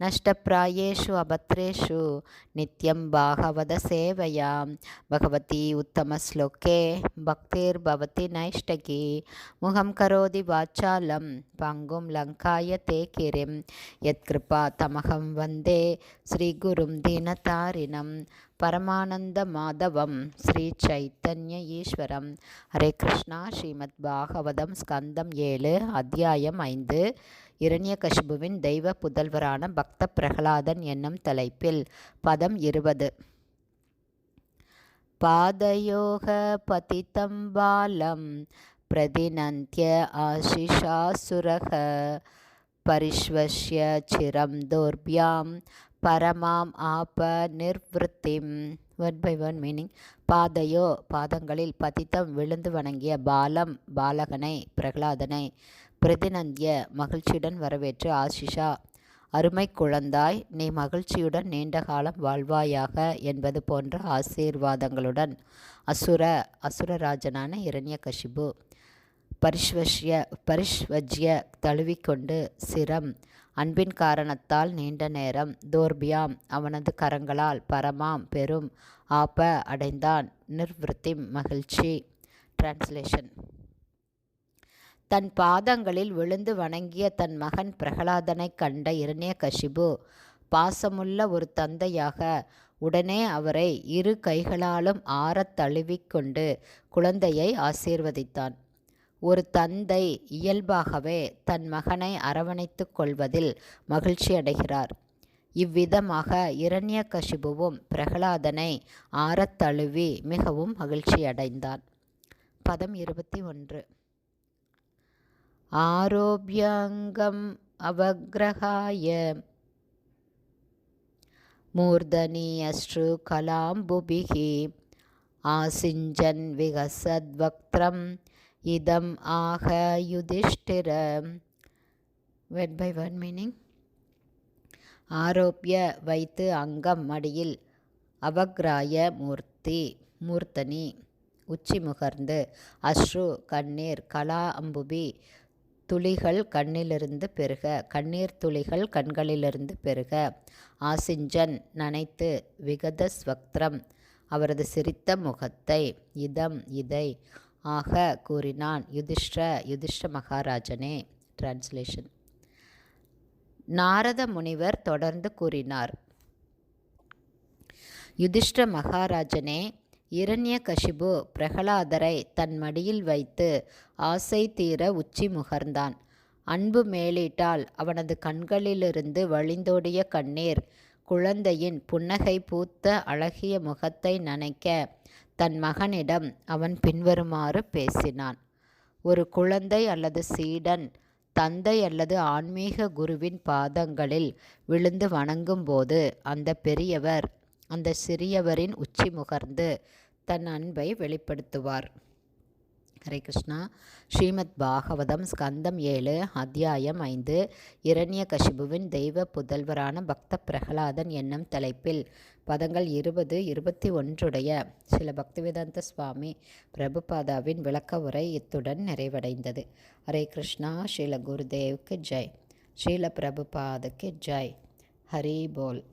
नष्टप्रायेषु अभद्रेषु नित्यं भागवतसेवयां भगवती उत्तमश्लोके भक्तिर्भवति नैष्टकी मुखं करोति वाचालं पङ्गुं लङ्काय ते किरिं यत्कृपा तमहं वन्दे श्रीगुरुं दीनतारिणं பரமானந்தமாதவம் ஸ்ரீ சைத்தன்ய ஈஸ்வரம் ஹரே கிருஷ்ணா ஸ்ரீமத் பாகவதம் ஸ்கந்தம் ஏழு அத்தியாயம் ஐந்து இரண்யகசிபுவின் தெய்வ புதல்வரான பக்த பிரகலாதன் என்னும் தலைப்பில் பதம் இருபது. பாதயோக பதித்தம் பாலம் பிரதினந்திய ஆசிஷாசுரக பரிஷ்வஷ்ய சிரம் தோர்பியாம் பரமாம் ஆப நிர்வத்திம். ஒன் பை ஒன் மீனிங் பாதையோ பாதங்களில் பதித்தம் விழுந்து வணங்கிய பாலம் பாலகனை பிரகலாதனை பிரதிநந்திய மகிழ்ச்சியுடன் வரவேற்று ஆஷிஷா அருமை குழந்தாய் நீ மகிழ்ச்சியுடன் நீண்ட காலம் வாழ்வாயாக என்பது போன்ற ஆசீர்வாதங்களுடன் அசுர அசுரராஜனான இரண்யகசிபு பரிஷ்வஷ்ய பரிஷ்வஜ்ய தழுவிக்கொண்டு சிரம் அன்பின் காரணத்தால் நீண்ட நேரம் தோர்பியாம் அவனது கரங்களால் பரமாம் பெரும் ஆப்ப அடைந்தான் நிர்வத்திம் மகிழ்ச்சி டிரான்ஸ்லேஷன் தன் பாதங்களில் விழுந்து வணங்கிய தன் மகன் பிரகலாதனை கண்ட இரணிய கஷிபு பாசமுள்ள ஒரு தந்தையாக உடனே அவரை இரு கைகளாலும் ஆறத் தழுவிக்கொண்டு குழந்தையை ஆசீர்வதித்தான். ஒரு தந்தை இயல்பாகவே தன் மகனை அரவணைத்து கொள்வதில் மகிழ்ச்சி அடைகிறார். இவ்விதமாக இரண்ய கசிபுவும் பிரகலாதனை ஆறத் தழுவி மிகவும் மகிழ்ச்சி அடைந்தான். பதம் இருபத்தி ஒன்று. ஆரோபியங்கம் அவகிரகாய. மூர்தனி அஸ்ரு கலாம்புபிகி. ஆசிஞ்சன் விகசத்வக்திரம் இதம் ஆக Yudhishthira. Word by one meaning ஆரோப்பிய வைத்து அங்கம் மடியில் அவக்ராய மூர்த்தி மூர்த்தனி உச்சி முகர்ந்து அஸ்ரு கண்ணீர் கலா அம்புபி துளிகள் கண்ணிலிருந்து பெருக கண்ணீர் துளிகள் கண்களிலிருந்து பெருக. ஆசிஞ்சன் நனைத்து விகத ஸ்வக்திரம் அவரது சிரித்த முகத்தை இதம் இதை ஆக கூறினான் யுதிஷ்ட யுதிஷ்ட மகாராஜனே. டிரான்ஸ்லேஷன் நாரத முனிவர் தொடர்ந்து கூறினார் யுதிஷ்ட மகாராஜனே இரண்ய கஷிபு பிரகலாதரை தன் மடியில் வைத்து ஆசை தீர உச்சி முகர்ந்தான். அன்பு மேலிட்டால் அவனது கண்களிலிருந்து வழிந்தோடிய கண்ணீர் குழந்தையின் புன்னகை பூத்த அழகிய முகத்தை நனைக்க தன் மகனிடம் அவன் பின்வருமாறு பேசினான். ஒரு குழந்தை அல்லது சீடன் தந்தை அல்லது ஆன்மீக குருவின் பாதங்களில் விழுந்து வணங்கும்போது அந்த பெரியவர் அந்த சிறியவரின் உச்சி முகர்ந்து தன் அன்பை வெளிப்படுத்துவார். ஹரே கிருஷ்ணா. ஸ்ரீமத் பாகவதம் ஸ்கந்தம் ஏழு அத்தியாயம் ஐந்து இரண்ய கசிபுவின் தெய்வ புதல்வரான பக்த பிரகலாதன் என்னும் தலைப்பில் பதங்கள் இருபது இருபத்தி ஒன்றுடைய சில பக்திவேதாந்த சுவாமி பிரபுபாதாவின் விளக்க உரை இத்துடன் நிறைவடைந்தது. ஹரே கிருஷ்ணா. ஸ்ரீல குருதேவுக்கு ஜெய். ஸ்ரீல பிரபுபாதுக்கு ஜெய். ஹரி போல்.